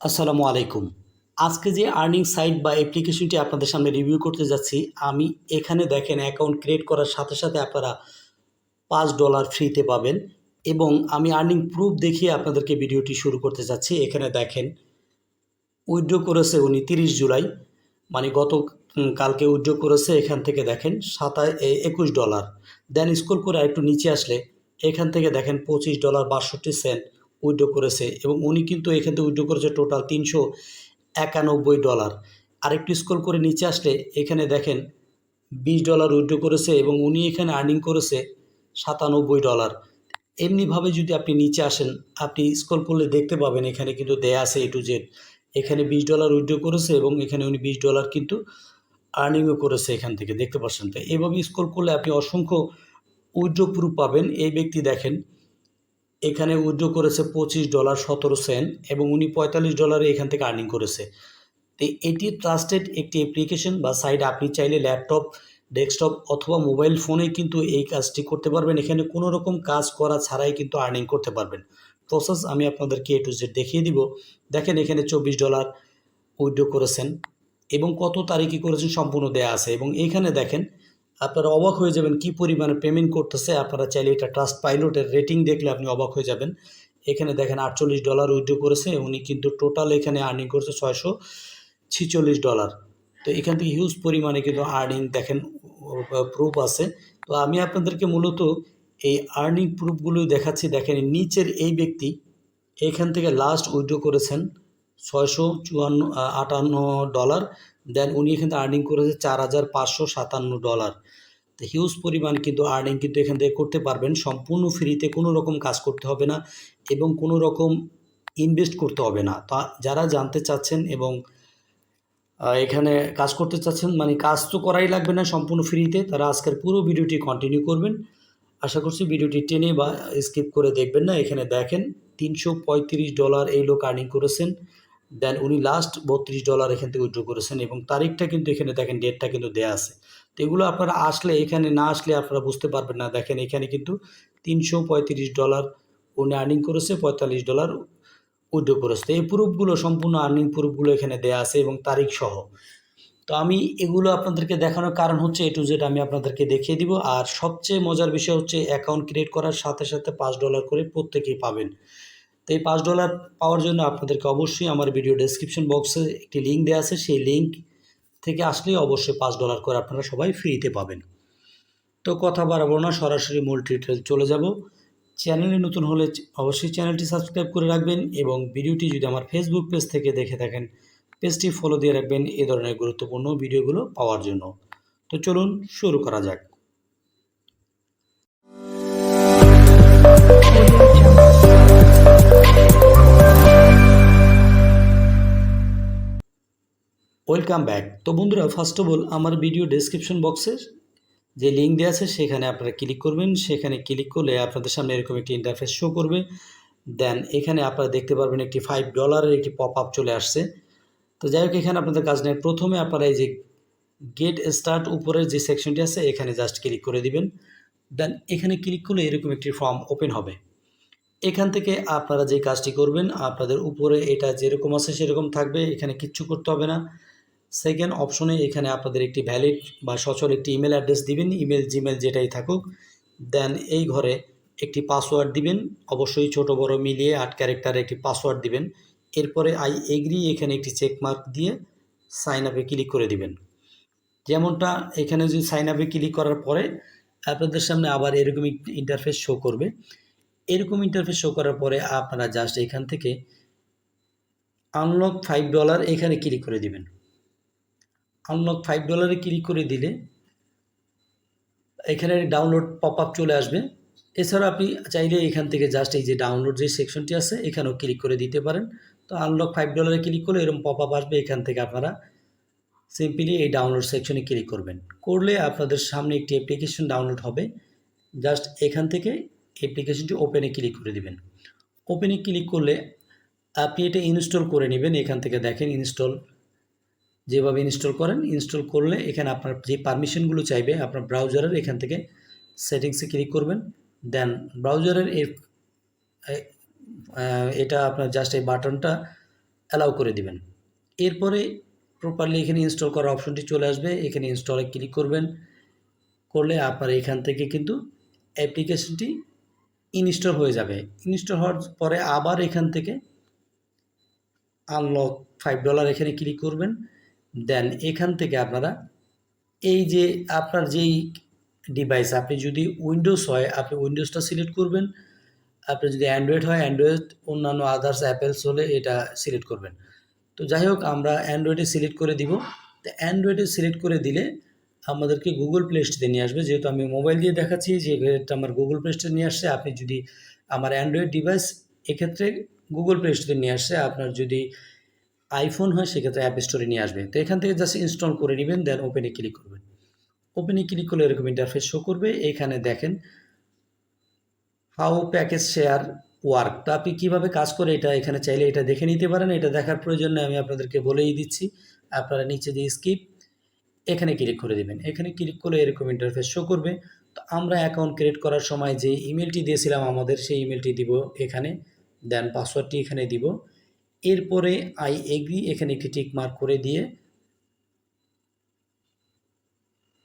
আসসালামু আলাইকুম। আজকে যে আর্নিং সাইট বা অ্যাপ্লিকেশনটি আপনাদের সামনে রিভিউ করতে যাচ্ছি, আমি এখানে দেখেন অ্যাকাউন্ট ক্রিয়েট করার সাথে সাথে আপনারা পাঁচ ডলার ফ্রিতে পাবেন এবং আমি আর্নিং প্রুফ দেখিয়ে আপনাদেরকে ভিডিওটি শুরু করতে যাচ্ছি। এখানে দেখেন, উইথড্র করেছে উনি তিরিশ জুলাই মানে গত কালকে উইথড্র করেছে এখান থেকে দেখেন সাতাশ একুশ ডলার। দেন স্কুল করে একটু নিচে আসলে, এখান থেকে দেখেন পঁচিশ ডলার বাষট্টি সেন্ট উইথড্র করেছে এবং উনি কিন্তু এখান থেকে উইথড্র করেছে টোটাল তিনশো একানব্বই ডলার। আরেকটু স্ক্রল করে নিচে আসলে এখানে দেখেন বিশ ডলার উইড্রো করেছে এবং উনি এখানে আর্নিং করেছে সাতানব্বই ডলার। এমনিভাবে যদি আপনি নিচে আসেন, আপনি স্ক্রল করলে দেখতে পাবেন এখানে কিন্তু দেয়া আছে এ টু জেড এখানে বিশ ডলার উইড্রো করেছে এবং এখানে উনি বিশ ডলার কিন্তু আর্নিংও করেছে এখান থেকে, দেখতে পাচ্ছেন। তো এভাবে স্ক্রল করলে আপনি অসংখ্য উইথড্র প্রুফ পাবেন। এই ব্যক্তি দেখেন এখানে উইথড্র করেছে পঁচিশ ডলার সতেরো সেন্ট এবং উনি পঁয়তাল্লিশ ডলারে এখান থেকে আর্নিং করেছে। তো এটি ট্রাস্টেড একটি অ্যাপ্লিকেশন বা সাইট আপনি চাইলে ল্যাপটপ ডেস্কটপ অথবা মোবাইল ফোনে কিন্তু এই কাজটি করতে পারবেন। এখানে কোনো রকম কাজ করা ছাড়াই কিন্তু আর্নিং করতে পারবেন। প্রসেস আমি আপনাদেরকে এ টু জেড দেখিয়ে দিব। দেখেন এখানে চব্বিশ ডলার উইথড্র করেছেন এবং কত তারিখে করেছেন সম্পূর্ণ দেয়া আছে। এবং এইখানে দেখেন আপনারা অবাক হয়ে যাবেন কি পরিমাণে পেমেন্ট করতেছে। আপনারা চাইলে এটা ট্রাস্ট পাইলটের রেটিং দেখলে আপনি অবাক হয়ে যাবেন। এখানে দেখেন আটচল্লিশ ডলার উইথড্র করেছে। উনি কিন্তু টোটাল এখানে আর্নিং করেছে ছয়শো ছিচল্লিশ ডলার তো এখান থেকে হিউজ পরিমাণে কিন্তু আর্নিং দেখেন প্রুফ আছে। তো আমি আপনাদেরকে মূলত এই আর্নিং প্রুফগুলোই দেখাচ্ছি। দেখেন নিচের এই ব্যক্তি এখান থেকে লাস্ট উইথড্র করেছেন। ছয়শো চুয়ান্ন আটান্ন ডলার। দেন উনি এখান থেকে আর্নিং করেছে চার হাজার পাঁচশো সাতান্ন ডলার। তো হিউজ পরিমাণ কিন্তু আর্নিং কিন্তু এখান থেকে করতে পারবেন। সম্পূর্ণ ফ্রিতে কোনো রকম কাজ করতে হবে না এবং কোনো রকম ইনভেস্ট করতে হবে না। তা যারা জানতে চাচ্ছেন এবং এখানে কাজ করতে চাচ্ছেন মানে কাজ তো করাই লাগবে না সম্পূর্ণ ফ্রিতে তারা আজকের পুরো ভিডিওটি কন্টিনিউ করবেন। আশা করছি ভিডিওটি টেনে বা স্কিপ করে দেখবেন না। এখানে দেখেন, তিনশো পঁয়ত্রিশ ডলার এই লোক আর্নিং করেছেন। দেন উনি লাস্ট বত্রিশ ডলার এখান থেকে উইথড্র করেছেন এবং তারিখটা কিন্তু এখানে দেখেন ডেটটা কিন্তু দেয়া আছে। তো এগুলো আপনারা আসলে এখানে না আসলে আপনারা বুঝতে পারবেন না। দেখেন এখানে কিন্তু তিনশো পঁয়ত্রিশ ডলার উনি আর্নিং করেছে, পঁয়তাল্লিশ ডলার উইথড্র করেছে। তো এই প্রুফগুলো, সম্পূর্ণ আর্নিং প্রুফগুলো এখানে দেয়া আছে এবং তারিখ সহ। তো আমি এগুলো আপনাদেরকে দেখানোর কারণ হচ্ছে এ টু জেড আমি আপনাদেরকে দেখিয়ে দিব। আর সবচেয়ে মজার বিষয় হচ্ছে অ্যাকাউন্ট ক্রিয়েট করার সাথে সাথে পাঁচ ডলার করে প্রত্যেকেই পাবেন। তো এই পাঁচ ডলার পাওয়ার জন্য আপনাদেরকে অবশ্যই আমার ভিডিও ডেসক্রিপশন বক্সে একটি লিঙ্ক দেওয়া আছে। সেই লিঙ্ক থেকে আসলেই অবশ্যই পাঁচ ডলার করে আপনারা সবাই ফ্রিতে পাবেন। তো কথা বাড়াবো না, সরাসরি মূল টিউটোরিয়াল চলে যাব। চ্যানেলে নতুন হলে অবশ্যই চ্যানেলটি সাবস্ক্রাইব করে রাখবেন এবং ভিডিওটি যদি আমার ফেসবুক পেজ থেকে দেখে থাকেন পেজটি ফলো দিয়ে রাখবেন। এই ধরনের গুরুত্বপূর্ণ ভিডিওগুলো পাওয়ার জন্য। তো চলুন শুরু করা যাক। ওয়েলকাম ব্যাক তো বন্ধুরা ফার্স্ট অফ অল আমার ভিডিও ডেসক্রিপশন বক্সের যে লিঙ্ক দেওয়া আছে, সেখানে আপনারা ক্লিক করবেন। সেখানে ক্লিক করলে আপনাদের সামনে এরকম একটি ইন্টারফেস শো করবে। দেন এখানে আপনারা দেখতে পারবেন একটি ফাইভ ডলারের একটি পপ আপ চলে আসছে। তো যাই হোক, এখানে আপনাদের কাজ নেই। প্রথমে আপনারা এই যে গেট স্টার্ট উপরের যে সেকশনটি আছে, এখানে জাস্ট ক্লিক করে দিবেন। দেন এখানে ক্লিক করলে এরকম একটি ফর্ম ওপেন হবে। এখান থেকে আপনারা যে কাজটি করবেন, আপনাদের উপরে এটা যেরকম আছে, সেরকম থাকবে। এখানে কিচ্ছু করতে হবে না। সেকেন্ড অপশনে এখানে আপনাদের একটি ভ্যালিড বা সচল একটি ইমেল অ্যাড্রেস দিবেন ইমেল জিমেল যেটাই থাকুক। দেন এই ঘরে একটি পাসওয়ার্ড দিবেন, অবশ্যই ছোট, বড় মিলিয়ে আট ক্যারেক্টারে একটি পাসওয়ার্ড দিবেন। এরপরে আই এগ্রি এখানে একটি চেক মার্ক দিয়ে সাইন আপে ক্লিক করে দিবেন। যেমনটা এখানে যদি সাইন আপে ক্লিক করার পরে আপনাদের সামনে আবার এরকম ইন্টারফেস শো করবে। এরকম ইন্টারফেস শো করার পরে আপনারা জাস্ট এখান থেকে আনলক ফাইভ ডলার এখানে ক্লিক করে দিবেন। আনলক ফাইভ ডলারে ক্লিক করে দিলে এখানে ডাউনলোড পপ আপ চলে আসবে। এছাড়া আপনি চাইলে এখান থেকে জাস্ট এই যে ডাউনলোড যে সেকশনটি আছে, এখানেও ক্লিক করে দিতে পারেন। তো আনলক ফাইভ ডলারে ক্লিক করলে এরকম পপ আপ আসবে, এখান থেকে আপনারা সিম্পলি এই ডাউনলোড সেকশনে ক্লিক করবেন। করলে আপনাদের সামনে একটি অ্যাপ্লিকেশন ডাউনলোড হবে। জাস্ট এখান থেকে অ্যাপ্লিকেশনটি ওপেনে ক্লিক করে দিবেন। ওপেনে ক্লিক করলে আপনি এটা ইনস্টল করে নেবেন। এখান থেকে দেখেন ইনস্টল যেভাবে ইনস্টল করেন ইনস্টল করলে এখানে আপনার যে পারমিশনগুলো চাইবে, আপনার ব্রাউজারের এখান থেকে সেটিংসে ক্লিক করবেন। দেন ব্রাউজারের এই এ- এটা আপনার জাস্ট এই বাটনটা অ্যালাউ করে দিবেন। এরপরে প্রপারলি এখানে ইনস্টল করার অপশনটি চলে আসবে। এখানে ইনস্টলে ক্লিক করবেন। করলে আপনার এখান থেকে কিন্তু অ্যাপ্লিকেশনটি ইনস্টল হয়ে যাবে। ইনস্টল হওয়ার পরে আবার এখান থেকে আনলক ফাইভ ডলার এখানে ক্লিক করবেন। দেন এখান থেকে আপনারা এই যে আপনার যেই ডিভাইস আপনি যদি উইন্ডোজ হয়, আপনি উইন্ডোজটা সিলেক্ট করবেন। আপনি যদি অ্যান্ড্রয়েড হয় অ্যান্ড্রয়েড অন্যান্য আদার্স অ্যাপেলস হলে এটা সিলেক্ট করবেন। তো যাই হোক, আমরা অ্যান্ড্রয়েডে সিলেক্ট করে দিব। তো অ্যান্ড্রয়েডে সিলেক্ট করে দিলে আমাদেরকে গুগল প্লে স্টোরে নিয়ে আসবে। যেহেতু আমি মোবাইল দিয়ে দেখাচ্ছি, যে আমার গুগল প্লে স্টোরে নিয়ে আসছে। আপনি যদি আমার অ্যান্ড্রয়েড ডিভাইস এক্ষেত্রে গুগল প্লে স্টোরে নিয়ে আসছে আপনার যদি আইফোন হয়, সেক্ষেত্রে অ্যাপ স্টোরে নিয়ে আসবে। তো এখান থেকে জাস্ট ইনস্টল করে নেবেন দেন ওপেনে ক্লিক করবেন। ওপেনে ক্লিক করলে এরকম ইন্টারফেস শো করবে। এখানে দেখেন হাউ প্যাকেজ শেয়ার ওয়ার্ক তো আপনি কীভাবে কাজ করে এটা, এখানে চাইলে এটা দেখে নিতে পারেন। এটা দেখার প্রয়োজন আমি আপনাদেরকে বলেই দিচ্ছি। আপনারা নিচে দিয়ে স্কিপ এখানে ক্লিক করে দেবেন। এখানে ক্লিক করলে এরকম ইন্টারফেস শো করবে। তো আমরা অ্যাকাউন্ট ক্রিয়েট করার সময় যে ইমেলটি দিয়েছিলাম আমাদের, সেই ইমেলটি দিব এখানে দেন পাসওয়ার্ডটি এখানে দিব। এরপরে আই এগ্রি এখানে একটি টিক মার্ক করে দিয়ে,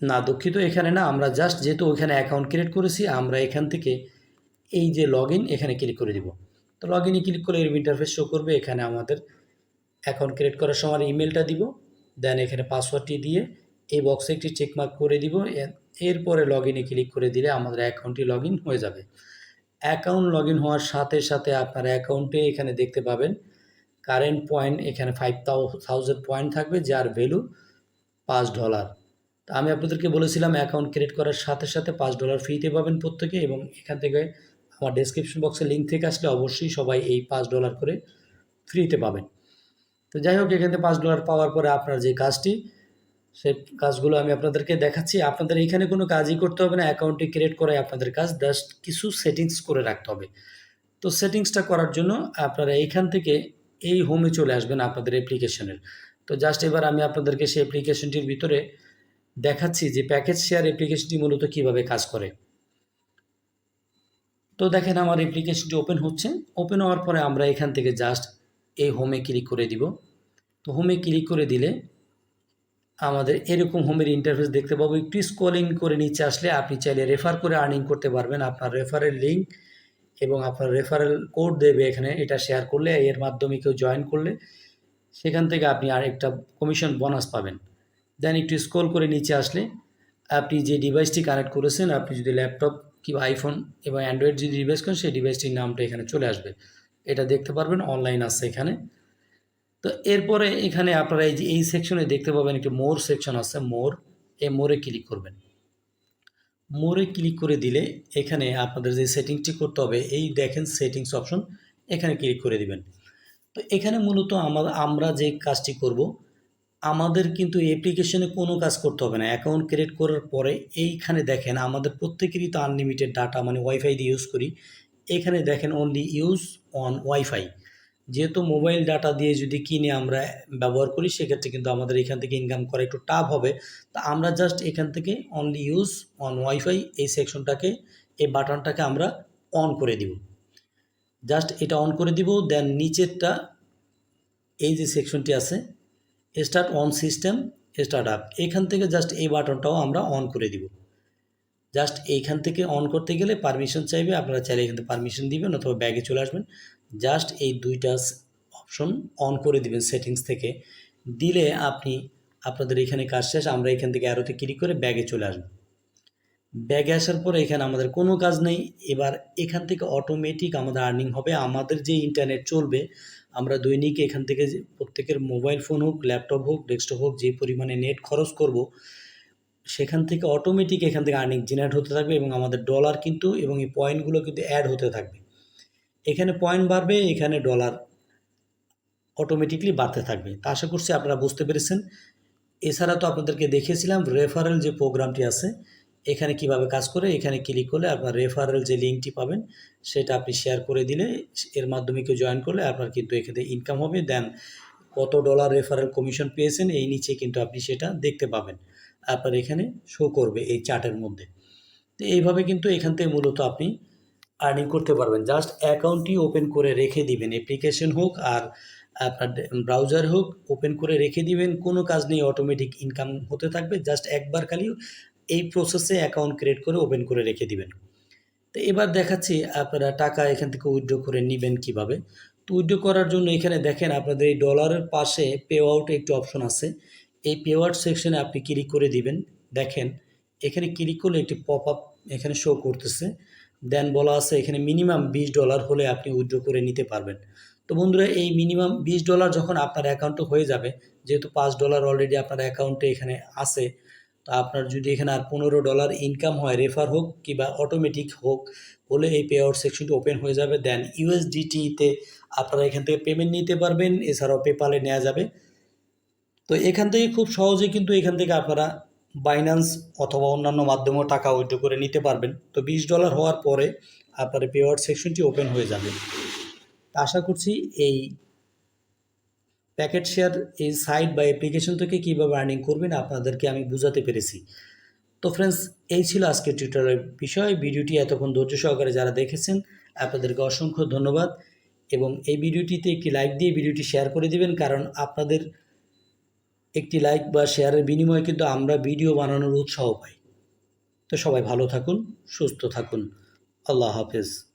না দুঃখিত, এখানে না, আমরা জাস্ট যেহেতু ওইখানে অ্যাকাউন্ট ক্রিয়েট করেছি, আমরা এখান থেকে এই যে লগ এখানে ক্লিক করে দিব। তো লগ ইনে ক্লিক করলে এর ইন্টারফেস শো করবে, এখানে আমাদের অ্যাকাউন্ট ক্রিয়েট করার সময় ইমেলটা দিব দেন এখানে পাসওয়ার্ডটি দিয়ে এই বক্সে একটি চেকমার্ক করে দিব এরপরে লগ ইনে ক্লিক করে দিলে আমাদের অ্যাকাউন্টটি লগ হয়ে যাবে। অ্যাকাউন্ট লগ হওয়ার সাথে সাথে আপনার অ্যাকাউন্টে এখানে দেখতে পাবেন কারেন্ট পয়েন্ট এখানে ফাইভ থাউজেন্ড পয়েন্ট থাকবে, যার ভ্যালু পাঁচ ডলার তা আমি আপনাদেরকে বলেছিলাম অ্যাকাউন্ট ক্রিয়েট করার সাথে সাথে পাঁচ ডলার ফ্রিতে পাবেন প্রত্যেকে এবং এখান থেকে আমার ডেসক্রিপশন বক্সে লিঙ্ক থেকে আসলে অবশ্যই সবাই এই পাঁচ ডলার করে ফ্রিতে পাবেন। তো যাই হোক, এখান থেকে পাঁচ ডলার পাওয়ার পরে আপনার যে কাজটি সেই কাজগুলো আমি আপনাদেরকে দেখাচ্ছি। আপনাদের এখানে কোনো কাজই করতে হবে না অ্যাকাউন্টটি ক্রিয়েট করাই আপনাদের কাজ জাস্ট কিছু সেটিংস করে রাখতে হবে। তো সেটিংসটা করার জন্য আপনারা এইখান থেকে এই হোমে চলে আসবেন আপনাদের অ্যাপ্লিকেশনের তো জাস্ট এবার আমি আপনাদেরকে সেই অ্যাপ্লিকেশনটির ভিতরে দেখাচ্ছি যে প্যাকেজ শেয়ার অ্যাপ্লিকেশনটি মূলত কীভাবে কাজ করে। তো দেখেন আমার অ্যাপ্লিকেশনটি ওপেন হচ্ছে। ওপেন হওয়ার পরে আমরা এখান থেকে জাস্ট এই হোমে ক্লিক করে দিব। তো হোমে ক্লিক করে দিলে আমাদের এরকম হোমের ইন্টারফেস দেখতে পাবো। একটু স্কলিং করে নিচে আসলে আপনি চাইলে রেফার করে আর্নিং করতে পারবেন। আপনার রেফারের লিঙ্ক এবং আপনার রেফারেল কোড দেবে এখানে, এটা শেয়ার করলে, এর মাধ্যমে কেউ জয়েন করলে, সেখান থেকে আপনি আরেকটা কমিশন বোনাস পাবেন। দেন একটু স্ক্রল করে নিচে আসলে, আপনি যে ডিভাইসটি কানেক্ট করেছেন, আপনি যদি ল্যাপটপ কিংবা আইফোন এবং অ্যান্ড্রয়েড যদি ডিভাইস করেন, সেই ডিভাইসটির নামটা এখানে চলে আসবে। এটা দেখতে পারবেন অনলাইন আছে এখানে। তো এরপরে এখানে আপনারা এই যে, এই সেকশনে দেখতে পাবেন একটি মোর সেকশন আছে মোর এই মোরে ক্লিক করবেন। মোরে ক্লিক করে দিলে এখানে আপনাদের যে সেটিংসটি করতে হবে, এই দেখেন সেটিংস অপশন, এখানে ক্লিক করে দিবেন। তো এখানে মূলত আমরা যে কাজটি করব, আমাদের কিন্তু অ্যাপ্লিকেশনে কোনো কাজ করতে হবে না। অ্যাকাউন্ট ক্রিয়েট করার পরে এইখানে দেখেন আমাদের প্রত্যেকেরই তো আনলিমিটেড ডাটা মানে ওয়াইফাই দিয়ে ইউজ করি। এখানে দেখেন অনলি ইউজ অন ওয়াইফাই যেহেতু মোবাইল ডাটা দিয়ে যদি কিনে আমরা ব্যবহার করি, সেক্ষেত্রে কিন্তু আমাদের এখান থেকে ইনকাম করা একটু টাফ হবে। তা আমরা জাস্ট এখান থেকে অনলি ইউজ অন ওয়াইফাই এই সেকশনটাকে এই বাটনটাকে আমরা অন করে দিব। জাস্ট এটা অন করে দিব দেন নিচেরটা এই যে সেকশনটি আছে start on system start up এখান থেকে জাস্ট এই বাটনটাও আমরা অন করে দিব। জাস্ট এইখান থেকে অন করতে গেলে পারমিশন চাইবে, আপনারা চাইলে এখান থেকে পারমিশন দিবেন অথবা ব্যাগে চলে আসবেন। জাস্ট এই দুইটা অপশন অন করে দিবেন সেটিংস থেকে। দিলে আপনি, আপনাদের এখানে কাজ শেষ, আমরা এখান থেকে অ্যারোতে ক্লিক করে ব্যাগে চলে আসব। ব্যাগে আসার পরে এখানে আমাদের কোনো কাজ নেই। এবার এখান থেকে অটোমেটিক আমাদের আর্নিং হবে। আমাদের যে ইন্টারনেট চলবে, আমরা দৈনিক এখান থেকে প্রত্যেকের মোবাইল ফোন হোক ল্যাপটপ হোক ডেস্কটপ হোক, যে পরিমাণে নেট খরচ করব, সেখান থেকে অটোমেটিক এখান থেকে আর্নিং জেনারেট হতে থাকবে এবং আমাদের ডলার কিন্তু এবং এই পয়েন্টগুলো কিন্তু অ্যাড হতে থাকবে। এখানে পয়েন্ট বাড়বে, এখানে ডলার অটোমেটিকলি বাড়তে থাকবে। তা আশা করছি আপনারা বুঝতে পেরেছেন। এছাড়া তো আপনাদেরকে দেখিয়েছিলাম রেফারেল যে প্রোগ্রামটি আছে, এখানে কীভাবে কাজ করে, এখানে ক্লিক করলে আপনার রেফারেল যে লিঙ্কটি পাবেন, সেটা আপনি শেয়ার করে দিলে এর মাধ্যমে কেউ জয়েন করলে আপনার কিন্তু এখানে ইনকাম হবে। দেন কত ডলার রেফারেল কমিশন পেয়েছেন, এই নিচে কিন্তু আপনি সেটা দেখতে পাবেন। আপনার এখানে শো করবে এই চার্টের মধ্যে। তো এইভাবে কিন্তু এখান থেকে মূলত আপনি আর্নিং করতে পারবেন। জাস্ট অ্যাকাউন্টটি ওপেন করে রেখে দিবেন। অ্যাপ্লিকেশন হোক আর আপনার ব্রাউজার হোক ওপেন করে রেখে দিবেন। কোনো কাজ নেই অটোমেটিক ইনকাম হতে থাকবে। জাস্ট একবার খালি এই প্রসেসে অ্যাকাউন্ট ক্রিয়েট করে ওপেন করে রেখে দিবেন। তো এবার দেখাচ্ছি আপনারা টাকা এখান থেকে উইথড্র করে নেবেন কীভাবে। তো উইথড্র করার জন্য এখানে দেখেন আপনাদের এই ডলারের পাশে পে আউট একটি অপশন আছে। এই পে আউট সেকশনে আপনি ক্লিক করে দিবেন। দেখেন, এখানে ক্লিক করলে একটি পপ আপ এখানে শো করতেছে। দেন বলা আছে এখানে মিনিমাম বিশ ডলার হলে আপনি উইথড্র করে নিতে পারবেন। তো বন্ধুরা, এই মিনিমাম বিশ ডলার যখন আপনার অ্যাকাউন্টে হয়ে যাবে, যেহেতু পাঁচ ডলার অলরেডি আপনার অ্যাকাউন্টে এখানে আছে, তো আপনার যদি এখানে আর পনেরো ডলার ইনকাম হয় রেফার হোক কিংবা অটোমেটিক হোক হলে এই পে আউট সেকশনটি ওপেন হয়ে যাবে। দেন ইউএসডিটিতে আপনারা এখান থেকে পেমেন্ট নিতে পারবেন, এছাড়াও পেপালে নেওয়া যাবে। তো এখান থেকে খুব সহজে কিন্তু এখান থেকে আপনারা বাইন্যান্স অথবা অন্যান্য মাধ্যমেও টাকা উইথড্র করে নিতে পারবেন। তো বিশ ডলার হওয়ার পরে আপনার পে আউট সেকশনটি ওপেন হয়ে যাবে। আশা করছি এই প্যাকেট শেয়ার, এই সাইট বা অ্যাপ্লিকেশন থেকে কীভাবে আর্নিং করবেন আপনাদেরকে আমি বুঝাতে পেরেছি। তো ফ্রেন্ডস এই ছিল আজকের টিউটোরিয়ালের বিষয়। ভিডিওটি এতক্ষণ ধৈর্য সহকারে যারা দেখেছেন, আপনাদেরকে অসংখ্য ধন্যবাদ। এবং এই ভিডিওটিতে একটি লাইক দিয়ে ভিডিওটি শেয়ার করে দিবেন, কারণ আপনাদের একটি লাইক বা শেয়ারের বিনিময়ে কিন্তু আমরা ভিডিও বানানোর উৎসাহ পাই। তো সবাই ভালো থাকুন, সুস্থ থাকুন। আল্লাহ হাফেজ।